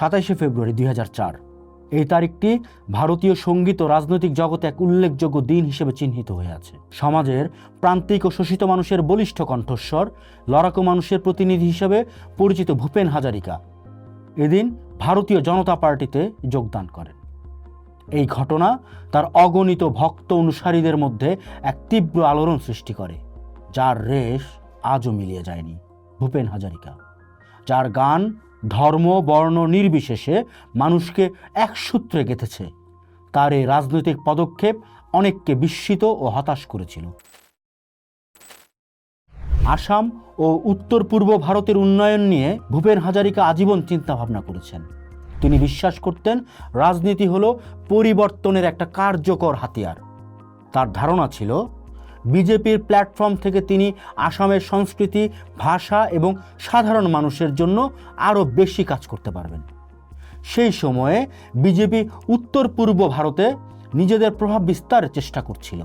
সাতাইশে ফেব্রুয়ারি দুই হাজার চার। এই তারিখটি ভারতীয় সংগীত ও রাজনৈতিক জগতে এক উল্লেখযোগ্য দিন হিসেবে চিহ্নিত হয়ে আছে। সমাজের প্রান্তিক ও শোষিত মানুষের বলিষ্ঠ কণ্ঠস্বর, লড়াকু মানুষের প্রতিনিধি হিসেবে পরিচিত ভূপেন হাজারিকা এদিন ভারতীয় জনতা পার্টিতে যোগদান করেন। এই ঘটনা তার অগণিত ভক্ত অনুসারীদের মধ্যে এক তীব্র আলোড়ন সৃষ্টি করে, যার রেশ আজও মিলিয়ে যায়নি ভূপেন হাজারিকা। যার গান ধর্ম, বর্ণ নির্বিশেষে মানুষকে এক সূত্রে গেঁথেছে। তার এই রাজনৈতিক পদক্ষেপ অনেককে বিস্মিত ও হতাশ করেছিল। আসাম ও উত্তর পূর্ব ভারতের উন্নয়ন নিয়ে ভূপেন হাজারিকা আজীবন চিন্তাভাবনা করেছেন। তিনি বিশ্বাস করতেন রাজনীতি হলো পরিবর্তনের একটা কার্যকর হাতিয়ার। তার ধারণা ছিল বিজেপির প্ল্যাটফর্ম থেকে তিনি আসামের সংস্কৃতি, ভাষা এবং সাধারণ মানুষের জন্য আরও বেশি কাজ করতে পারবেন। সেই সময়ে বিজেপি উত্তর পূর্ব ভারতে নিজেদের প্রভাব বিস্তারের চেষ্টা করছিল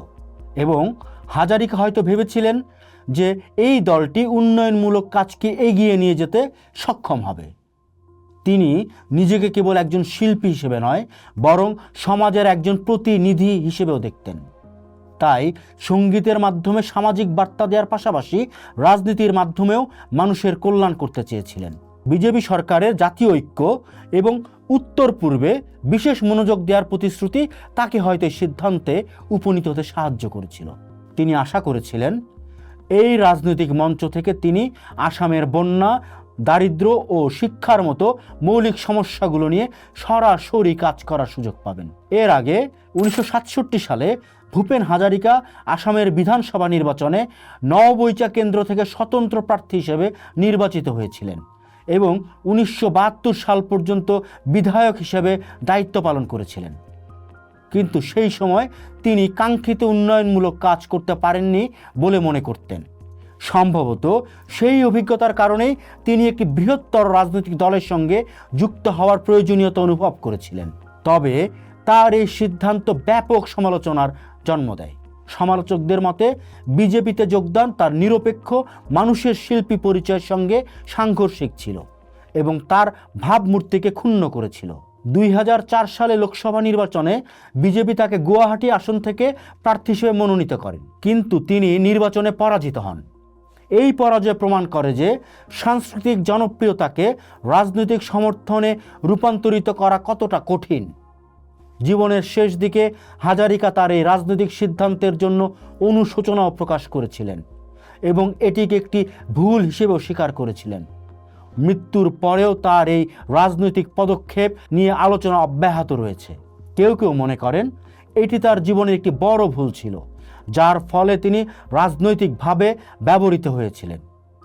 এবং হাজারিকা হয়তো ভেবেছিলেন যে এই দলটি উন্নয়নমূলক কাজকে এগিয়ে নিয়ে যেতে সক্ষম হবে। তিনি নিজেকে কেবল একজন শিল্পী হিসেবে নয়, বরং সমাজের একজন প্রতিনিধি হিসেবেও দেখতেন। তাই সঙ্গীতের মাধ্যমে সামাজিক বার্তা দেওয়ার পাশাপাশি রাজনীতির মাধ্যমেও মানুষের কল্যাণ করতে চেয়েছিলেন। বিজেপি সরকারের জাতীয় ঐক্য এবং উত্তর পূর্বে বিশেষ মনোযোগ দেওয়ার প্রতিশ্রুতি তাকে হয়তো সিদ্ধান্তে উপনীত হতে সাহায্য করেছিল। তিনি আশা করেছিলেন, এই রাজনৈতিক মঞ্চ থেকে তিনি আসামের বন্যা, দারিদ্র্য ও শিক্ষার মতো মৌলিক সমস্যাগুলো নিয়ে সরাসরি কাজ করার সুযোগ পাবেন। এর আগে উনিশশো সাতষট্টি সালে ভূপেন হাজারিকা আসামের বিধানসভা নির্বাচনে নববৈচা কেন্দ্র থেকে স্বতন্ত্র প্রার্থী হিসেবে নির্বাচিত হয়েছিলেন এবং উনিশশো বাহাত্তর সাল পর্যন্ত বিধায়ক হিসেবে দায়িত্ব পালন করেছিলেন। কিন্তু সেই সময় তিনি কাঙ্ক্ষিত উন্নয়নমূলক কাজ করতে পারেননি বলে মনে করতেন। সম্ভবত সেই অভিজ্ঞতার কারণেই তিনি একটি বৃহত্তর রাজনৈতিক দলের সঙ্গে যুক্ত হওয়ার প্রয়োজনীয়তা অনুভব করেছিলেন। তবে তার এই সিদ্ধান্ত ব্যাপক সমালোচনার জন্ম দেয়। সমালোচকদের মতে, বিজেপিতে যোগদান তার নিরপেক্ষ, মানুষের শিল্পী পরিচয়ের সঙ্গে সাংঘর্ষিক ছিল এবং তার ভাবমূর্তিকে ক্ষুণ্ণ করেছিল। দুই হাজার চার সালে লোকসভা নির্বাচনে বিজেপি তাকে গুয়াহাটি আসন থেকে প্রার্থী হিসেবে মনোনীত করেন, কিন্তু তিনি নির্বাচনে পরাজিত হন। এই পরাজয় প্রমাণ করে যে সাংস্কৃতিক জনপ্রিয়তাকে রাজনৈতিক সমর্থনে রূপান্তরিত করা কতটা কঠিন। জীবনের শেষ দিকে হাজারিকা তার এই রাজনৈতিক সিদ্ধান্তের জন্য অনুশোচনাও প্রকাশ করেছিলেন এবং এটিকে একটি ভুল হিসেবেও স্বীকার করেছিলেন। মৃত্যুর পরেও তার এই রাজনৈতিক পদক্ষেপ নিয়ে আলোচনা অব্যাহত রয়েছে। কেউ কেউ মনে করেন, এটি তার জীবনের একটি বড় ভুল ছিল, যার ফলে তিনি রাজনৈতিকভাবে ব্যবহৃত হয়েছিলেন।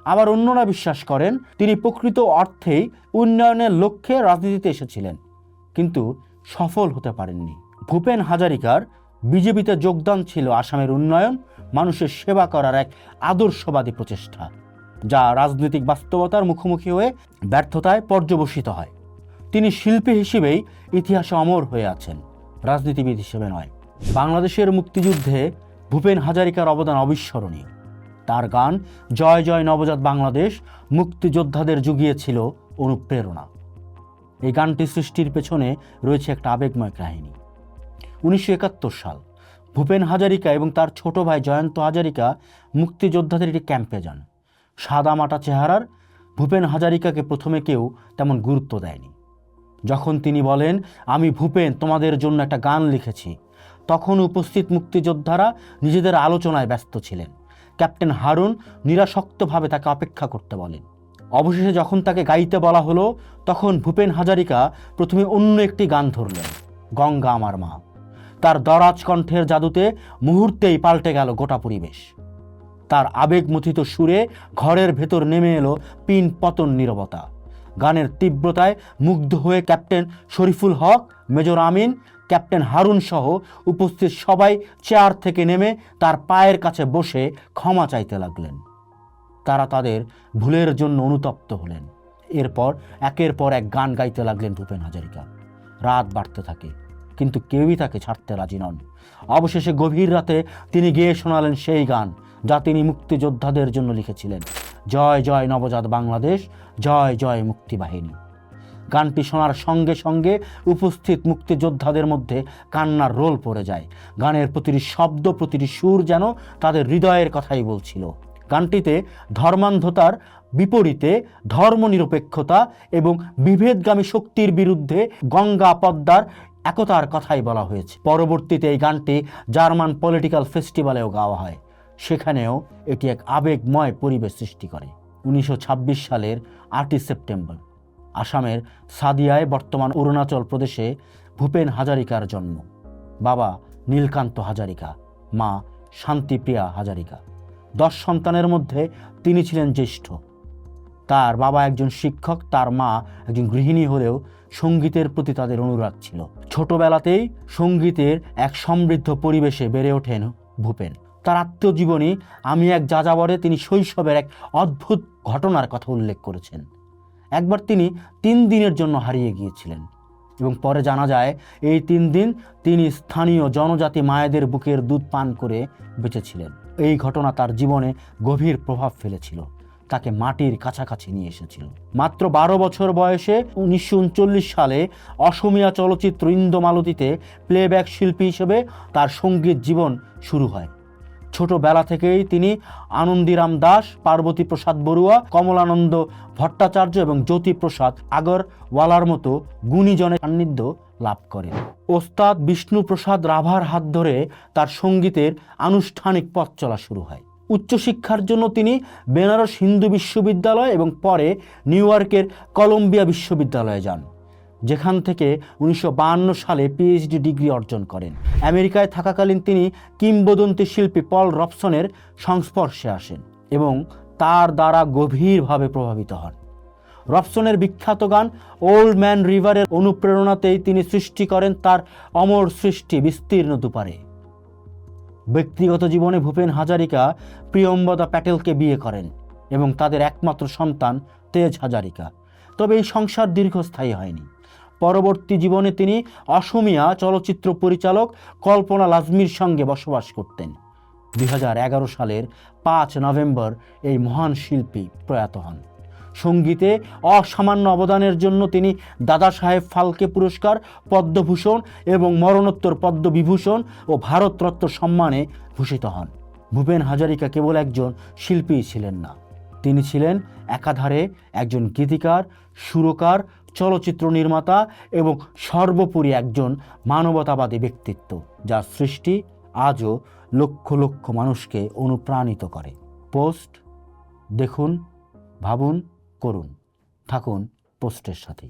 আবার অন্যরা বিশ্বাস করেন, তিনি প্রকৃত অর্থেই উন্নয়নের লক্ষ্যে রাজনীতিতে এসেছিলেন। কিন্তু সফল হতে পারেননি। ভূপেন হাজারিকার বিজেপিতে যোগদান ছিল আসামের উন্নয়ন, মানুষের সেবা করার এক আদর্শবাদী প্রচেষ্টা, যা রাজনৈতিক বাস্তবতার মুখোমুখি হয়ে ব্যর্থতায় পর্যবসিত হয়। তিনি শিল্পী হিসেবেই ইতিহাসে অমর হয়ে আছেন, রাজনীতিবিদ হিসেবে নয়। বাংলাদেশের মুক্তিযুদ্ধে ভূপেন হাজারিকার অবদান অবিস্মরণীয়। তার গান জয় জয় নবজাত বাংলাদেশ মুক্তিযোদ্ধাদের জুগিয়েছিল অনুপ্রেরণা। এই গানটি সৃষ্টির পেছনে রয়েছে একটা আবেগময় কাহিনী। উনিশশো একাত্তর সাল, ভূপেন হাজারিকা এবং তার ছোট ভাই জয়ন্ত হাজারিকা মুক্তিযোদ্ধাদের একটি ক্যাম্পে যান। সাদা মাটা চেহারার ভূপেন হাজারিকাকে প্রথমে কেউ তেমন গুরুত্ব দেয়নি। যখন তিনি বলেন, আমি ভূপেন, তোমাদের জন্য একটা গান লিখেছি। তখন উপস্থিত মুক্তিযোদ্ধারা নিজেদের আলোচনায় ব্যস্ত ছিলেন। ক্যাপ্টেন হারুন নিরাসক্তভাবে তাকে অপেক্ষা করতে বলেন। অবশেষে যখন তাকে গাইতে বলা হলো, তখন ভূপেন হাজারিকা প্রথমে অন্য একটি গান ধরলেন, গঙ্গা আমার মা। তার দরাজ কণ্ঠের জাদুতে মুহূর্তেই পাল্টে গেল গোটা পরিবেশ। তার আবেগমথিত সুরে ঘরের ভেতর নেমে এলো পিন পতন নীরবতা। গানের তীব্রতায় মুগ্ধ হয়ে captain Shariful Haque, major Amin, captain Harun সহ উপস্থিত সবাই চেয়ার থেকে নেমে তার পায়ের কাছে বসে ক্ষমা চাইতে লাগলেন। তারা তাদের ভুলের জন্য অনুতপ্ত হলেন। এরপর একের পর এক গান গাইতে লাগলেন ভূপেন হাজারিকা। রাত বাড়তে থাকে, কিন্তু কেউই তাকে ছাড়তে রাজি নন। অবশেষে গভীর রাতে তিনি গেয়ে শোনালেন সেই গান যা তিনি মুক্তিযোদ্ধাদের জন্য লিখেছিলেন, জয় জয় নবজাত বাংলাদেশ, জয় জয় মুক্তিবাহিনী গানটি শোনার সঙ্গে সঙ্গে উপস্থিত মুক্তিযোদ্ধাদের মধ্যে কান্নার রোল পড়ে যায়। গানের প্রতিটি শব্দ, প্রতিটি সুর যেন তাদের হৃদয়ের কথাই বলছিল। গানটিতে ধর্মান্ধতার বিপরীতে ধর্মনিরপেক্ষতা এবং বিভেদগামী শক্তির বিরুদ্ধে গঙ্গা পদ্মার একতার কথাই বলা হয়েছে। পরবর্তীতে এই গানটি জার্মান পলিটিক্যাল ফেস্টিভ্যালেও গাওয়া হয়। সেখানেও এটি এক আবেগময় পরিবেশ সৃষ্টি করে। উনিশশো ছাব্বিশ সালের আটই সেপ্টেম্বর, আসামের সাদিয়ায় বর্তমান অরুণাচল প্রদেশে ভূপেন হাজারিকার জন্ম। বাবা নীলকান্ত হাজারিকা, মা শান্তিপ্রিয়া হাজারিকা। দশ সন্তানের মধ্যে তিনি ছিলেন জ্যেষ্ঠ। তার বাবা একজন শিক্ষক, তার মা একজন গৃহিণী হলেও সঙ্গীতের প্রতি তাদের অনুরাগ ছিল। ছোটবেলাতেই সঙ্গীতের এক সমৃদ্ধ পরিবেশে বেড়ে ওঠেন ভূপেন। তার আত্মজীবনী আমি এক যাযাবরে তিনি শৈশবের এক অদ্ভুত ঘটনার কথা উল্লেখ করেছেন। একবার তিনি তিন দিনের জন্য হারিয়ে গিয়েছিলেন এবং পরে জানা যায় এই তিন দিন তিনি স্থানীয় জনজাতি মায়েদের বুকের দুধ পান করে বেঁচেছিলেন। এই ঘটনা তার জীবনে গভীর প্রভাব ফেলেছিল। তাকে মাটির কাছাকাছি নিয়ে এসেছিল। মাত্র বারো বছর বয়সে উনিশশো উনচল্লিশ সালে অসমীয়া চলচ্চিত্র ইন্দোমালতিতে প্লেব্যাক শিল্পী হিসেবে তার সংগীত জীবন শুরু হয়। ছোটবেলা থেকেই তিনি আনন্দিরাম দাস, পার্বতী প্রসাদ বড়ুয়া, কমলানন্দ ভট্টাচার্য এবং জ্যোতিপ্রসাদ আগরওয়ালার মতো গুণীজনের সান্নিধ্য লাভ করেন। ওস্তাদ বিষ্ণুপ্রসাদ রাভার হাত ধরে তার সঙ্গীতের আনুষ্ঠানিক পথ চলা শুরু হয়। উচ্চশিক্ষার জন্য তিনি বেনারস হিন্দু বিশ্ববিদ্যালয় এবং পরে নিউ ইয়র্কের কলম্বিয়া বিশ্ববিদ্যালয়ে যান, যেখান থেকে উনিশশো সালে পিএইচডি ডিগ্রি অর্জন করেন। আমেরিকায় থাকাকালীন তিনি কিংবদন্তি শিল্পী পল রবসনের সংস্পর্শে আসেন এবং তার দ্বারা গভীরভাবে প্রভাবিত হন। রবসনের বিখ্যাত গান ওল্ড ম্যান রিভারের অনুপ্রেরণাতেই তিনি সৃষ্টি করেন তার অমর সৃষ্টি বিস্তীর্ণ দুপারে। ব্যক্তিগত জীবনে ভূপেন হাজারিকা প্রিয়ম্বদা প্যাটেলকে বিয়ে করেন এবং তাদের একমাত্র সন্তান তেজ হাজারিকা। তবে এই সংসার দীর্ঘস্থায়ী হয়নি। পরবর্তী জীবনে তিনি অসমিয়া চলচ্চিত্র পরিচালক কল্পনা লাজমির সঙ্গে বসবাস করতেন। দুই হাজার এগারো সালের পাঁচ নভেম্বর এই মহান শিল্পী প্রয়াত হন। সঙ্গীতে অসামান্য অবদানের জন্য তিনি দাদা সাহেব ফালকে পুরস্কার, পদ্মভূষণ এবং মরণোত্তর পদ্মবিভূষণ ও ভারতরত্ন সম্মানে ভূষিত হন। ভূপেন হাজারিকা কেবল একজন শিল্পীই ছিলেন না। তিনি ছিলেন একাধারে একজন গীতিকার, সুরকার, চলচ্চিত্র নির্মাতা এবং সর্বোপরি একজন মানবতাবাদী ব্যক্তিত্ব, যার সৃষ্টি আজও লক্ষ লক্ষ মানুষকে অনুপ্রাণিত করে। পোস্ট, দেখুন, ভাবুন। করুন। থাকুন পোস্টের সাথে